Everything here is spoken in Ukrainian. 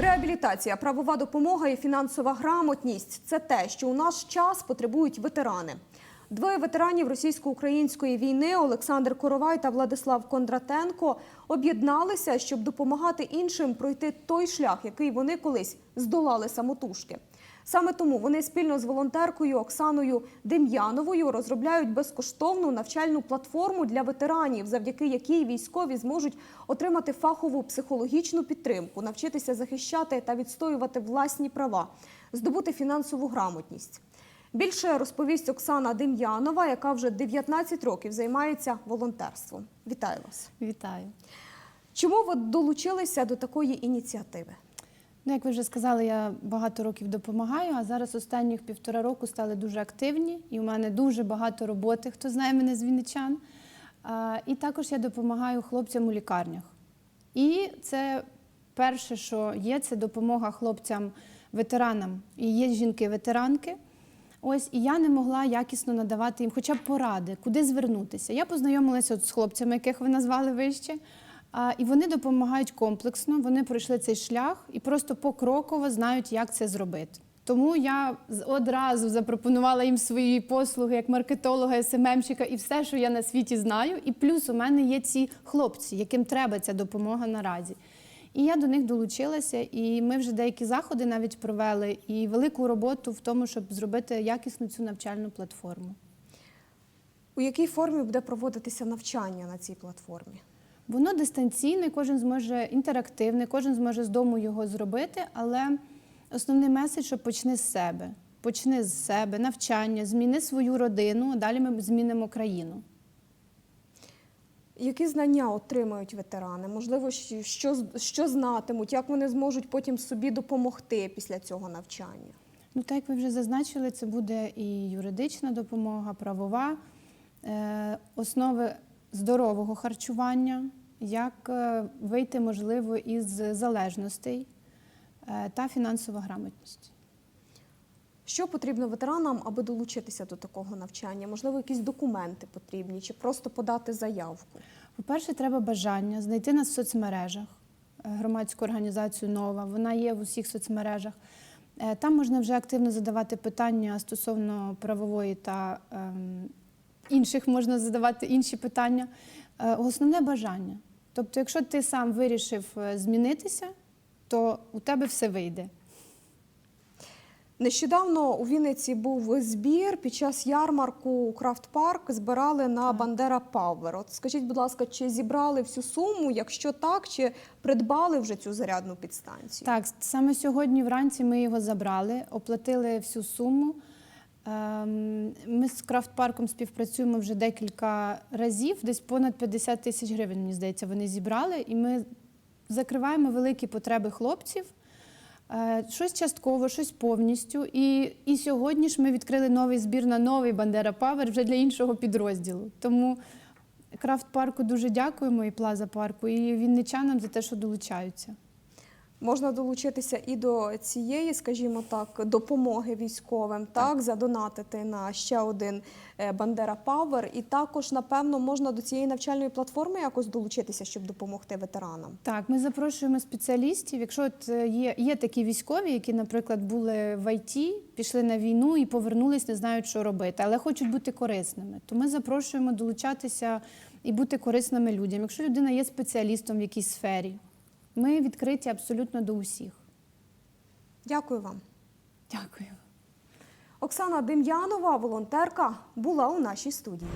Реабілітація, правова допомога і фінансова грамотність це те, що у наш час потребують ветерани. Двоє ветеранів російсько-української війни Олександр Коровай та Владислав Кондратенко об'єдналися, щоб допомагати іншим пройти той шлях, який вони колись здолали самотужки. Саме тому вони спільно з волонтеркою Оксаною Дем'яновою розробляють безкоштовну навчальну платформу для ветеранів, завдяки якій військові зможуть отримати фахову психологічну підтримку, навчитися захищати та відстоювати власні права, здобути фінансову грамотність. Більше розповість Оксана Дем'янова, яка вже 19 років займається волонтерством. Вітаю вас! Вітаю. Чому ви долучилися до такої ініціативи? Ну, як ви вже сказали, я багато років допомагаю, а зараз останніх півтора року стали дуже активні, і у мене дуже багато роботи, хто знає мене з Вінничан. А, І також я допомагаю хлопцям у лікарнях. І це перше, що є, це допомога хлопцям-ветеранам. І є жінки-ветеранки. Ось і я не могла якісно надавати їм хоча б поради, куди звернутися. Я познайомилася от з хлопцями, яких ви назвали вище. А, і вони допомагають комплексно. Вони пройшли цей шлях і просто покроково знають, як це зробити. Тому я одразу запропонувала їм свої послуги як маркетолога, СММщика і все, що я на світі знаю. І плюс у мене є ці хлопці, яким треба ця допомога наразі. І я до них долучилася, і ми вже деякі заходи навіть провели, і велику роботу в тому, щоб зробити якісну цю навчальну платформу. У якій формі буде проводитися навчання на цій платформі? Воно дистанційне, кожен зможе інтерактивне, кожен зможе з дому його зробити, але основний меседж, що почни з себе. Почни з себе, навчання, зміни свою родину, а далі ми змінимо країну. Які знання отримають ветерани? Можливо, що, що знатимуть, як вони зможуть потім собі допомогти після цього навчання? Ну, так як ви вже зазначили, це буде і юридична допомога, правова, е, основи здорового харчування, як е, вийти, можливо, із залежностей е, та фінансова грамотність. Що потрібно ветеранам, аби долучитися до такого навчання? Можливо, якісь документи потрібні, чи просто подати заявку? По-перше, треба бажання знайти нас в соцмережах, е, громадську організацію Нова. Вона є в усіх соцмережах. Е, Там можна вже активно задавати питання стосовно правової та ем, інших можна задавати інші питання. Е, Основне бажання. Тобто, якщо ти сам вирішив змінитися, то у тебе все вийде. Нещодавно у Вінниці був збір під час ярмарку Крафтпарк збирали на Бандера Павер. От скажіть, будь ласка, чи зібрали всю суму? Якщо так, чи придбали вже цю зарядну підстанцію? Так, саме сьогодні вранці ми його забрали, оплатили всю суму. Ем, Ми з крафтпарком співпрацюємо вже декілька разів, десь понад 50 тисяч гривень, мені здається, вони зібрали, і ми закриваємо великі потреби хлопців. Е, Щось частково, щось повністю. І, і сьогодні ж ми відкрили новий збір на новий Бандера Павер вже для іншого підрозділу. Тому крафт-парку дуже дякуємо і Плаза парку, і вінничанам за те, що долучаються. Можна долучитися і до цієї, скажімо так, допомоги військовим, так, задонатити на ще один е, Бандера Павер. І також, напевно, можна до цієї навчальної платформи якось долучитися, щоб допомогти ветеранам. Так, ми запрошуємо спеціалістів. Якщо от е, є, є такі військові, які, наприклад, були в ІТ, пішли на війну і повернулись, не знають, що робити, але хочуть бути корисними, то ми запрошуємо долучатися і бути корисними людям. Якщо людина є спеціалістом в якійсь сфері, ми відкриті абсолютно до усіх. Дякую вам. Дякую. Оксана Дем'янова, волонтерка, була у нашій студії.